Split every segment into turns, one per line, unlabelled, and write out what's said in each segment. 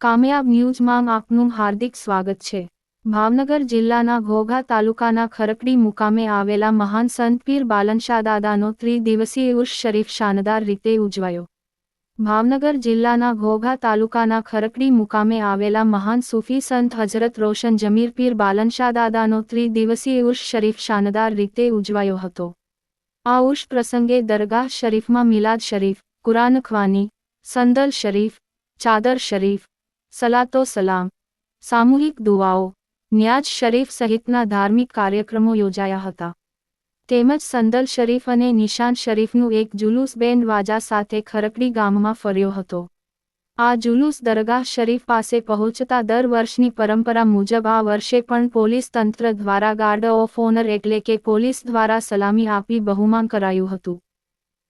કામયાબ ન્યૂઝમાં આપનું હાર્દિક સ્વાગત છે. ભાવનગર જિલ્લાના ઘોઘા તાલુકાના ખરકડી મુકામે આવેલા મહાન સંત પીર બાલનશાદાદાનો ત્રિદિવસીય ઉર્ષ શરીફ શાનદાર રીતે ઉજવાયો. ભાવનગર જિલ્લાના ઘોઘા તાલુકાના ખરકડી મુકામે આવેલા મહાન સૂફી સંત હજરત રોશન જમીર પીર બાલનશાદાદાનો ત્રિદિવસીય ઉર્ષ શરીફ શાનદાર રીતે ઉજવાયો હતો. આ ઉર્ષ પ્રસંગે દરગાહ શરીફમાં મિલાદ શરીફ, કુરાન ખવાની સંદલ શરીફ, ચાદર શરીફ સલાતો સલામ. સામૂહિક દુવાઓ ન્યાજ શરીફ સહિતના ધાર્મિક કાર્યક્રમો યોજાયા હતા. તેમજ સંદલ શરીફ અને નિશાન શરીફનું એક જુલુસ બેન્ડ વાજા સાથે ખરકડી ગામમાં ફર્યો હતો. આ જુલુસ દરગાહ શરીફ પાસે પહોંચતા દર વર્ષની પરંપરા મુજબ આ વર્ષે પણ પોલીસ તંત્ર દ્વારા ગાર્ડ ઓફ ઓનર એટલે કે પોલીસ દ્વારા સલામી આપી બહુમાન કરાયું હતું.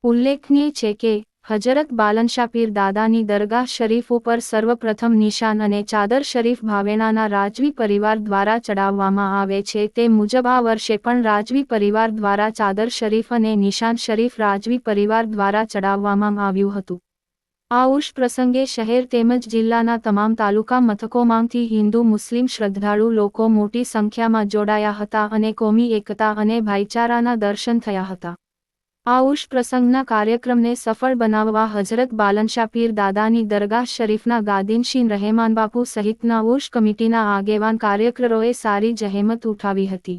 ઉલ્લેખનીય છે કે હજરત બાલનશાપીર દાદાની દરગાહ શરીફ ઉપર સર્વપ્રથમ નિશાન અને ચાદર શરીફ ભાવેણાના રાજવી પરિવાર દ્વારા ચડાવવામાં આવે છે. તે મુજબ આ વર્ષે પણ રાજવી પરિવાર દ્વારા ચાદર શરીફ અને નિશાન શરીફ રાજવી પરિવાર દ્વારા ચડાવવામાં આવ્યું હતું. આ ઉર્ષ પ્રસંગે શહેર તેમજ જિલ્લાના તમામ તાલુકા મથકોમાંથી હિન્દુ, મુસ્લિમ, શ્રદ્ધાળુ લોકો મોટી સંખ્યામાં જોડાયા હતા અને કોમી એકતા અને ભાઈચારાના દર્શન થયા હતા. આ ઉર્ષ પ્રસંગના કાર્યક્રમને સફળ બનાવવા હજરત બાલનશા પીર દાદાની દરગાહ શરીફના ગાદીનશીન રહેમાન બાપુ સહિતના ઉર્ષ કમિટીના આગેવાન કાર્યકરોએ સારી જહેમત ઉઠાવી હતી.